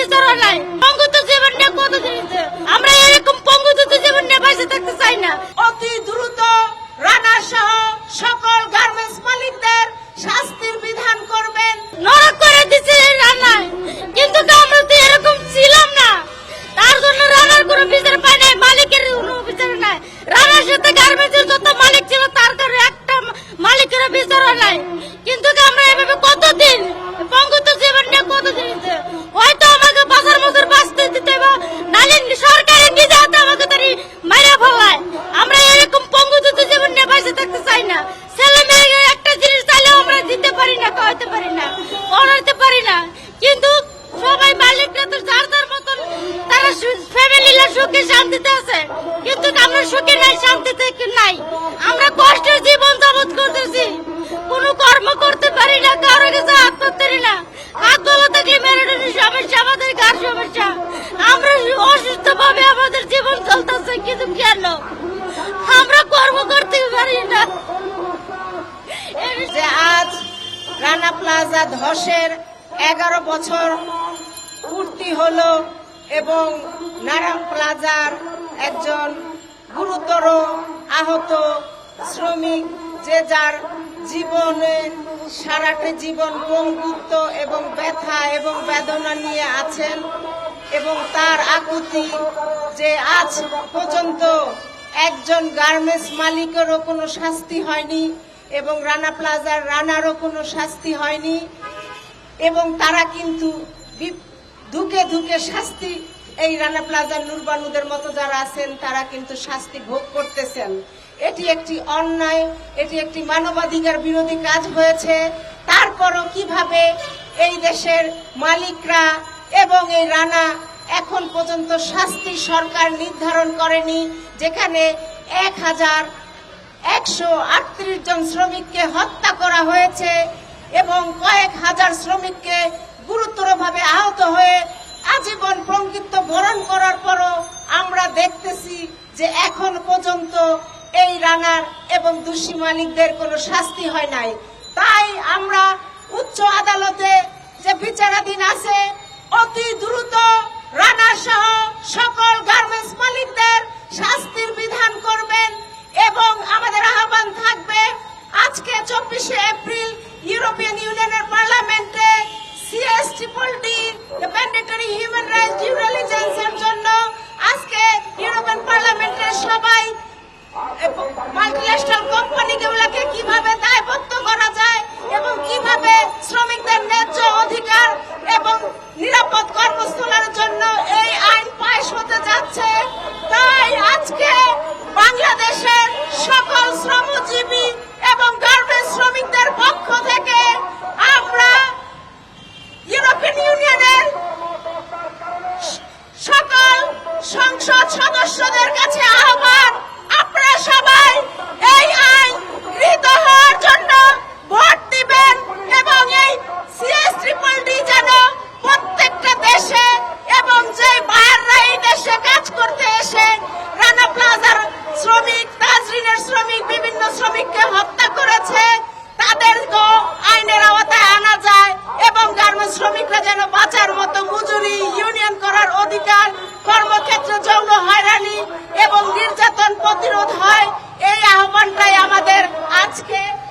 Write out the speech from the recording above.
বিচার হয় নাই। পঙ্গুত জীবন নিয়ে কত জিনিস আমরা এরকম পঙ্গুত জীবন নিয়ে বাঁচে থাকতে চাই না। অতি দ্রুত শান্তিতে আছে। কিন্তু আমরা সুখে নাই, শান্তিতে নাই? আমরা কষ্টের জীবন যাবত করতেছি। কোনো কর্ম করতে পারি না, কারও কাছে হাত পারি না। হাত বলা থাকলে মেরুদণ্ডের সমস্যা আমাদের, কার সমস্যা? আমরা অসুস্থ ভাবে আমাদের জীবন চলতেছে, কিন্তু কেন? আমরা কর্ম করতে পারি না। যে আজ রানা প্লাজা ধসের এগারো বছর পূর্তি হলো। এবং নারায়ণ প্লাজার একজন গুরুতর আহত শ্রমিক যে যার জীবনে সারাটা জীবন বঙ্গুত্ব এবং ব্যথা এবং বেদনা নিয়ে আছেন এবং তার আকুতি যে আজ পর্যন্ত একজন গার্মেন্টস মালিকেরও কোনো শাস্তি হয়নি এবং রানা প্লাজার রানারও কোনো শাস্তি হয়নি এবং তারা কিন্তু ধুকে ধুকে শাস্তি। এই রানা প্লাজার নুরবানুদের মতো যারা আছেন, তারা কিন্তু শাস্তি ভোগ করতেছেন। এটি একটি অন্যায়, এটি একটি মানবাধিকার বিরোধী কাজ হয়েছে। তারপরও কীভাবে এই দেশের মালিকরা এবং এই রানা এখন পর্যন্ত শাস্তি সরকার নির্ধারণ করেনি, যেখানে এক হাজার একশো আটত্রিশ জন শ্রমিককে হত্যা করা হয়েছে এবং কয়েক হাজার শ্রমিককে গুরুতরভাবে আহত হয়ে আজীবন পঙ্কিত্ব বরণ করার পরও আমরা দেখতেছি যে এখন পর্যন্ত এই রানার এবং দোষী মালিকদের কোনো শাস্তি হয় নাই। তাই আমরা উচ্চ আদালতে যে বিচারাধীন আছে, অতি দ্রুত রানা সহ সকল গার্মেন্টস মালিকদের শাস্তির বিধান করবেন এবং আমাদের আহ্বান থাকবে আজকে চব্বিশে এপ্রিল ইউরোপিয়ান ইউনিয়নের পার্লামেন্টে CST Polity, the mandatory human rights due. সংসদ সদস্যদের কাছে আহ্বান আপনারা সবাই এই আইন গৃহীত হওয়ার জন্য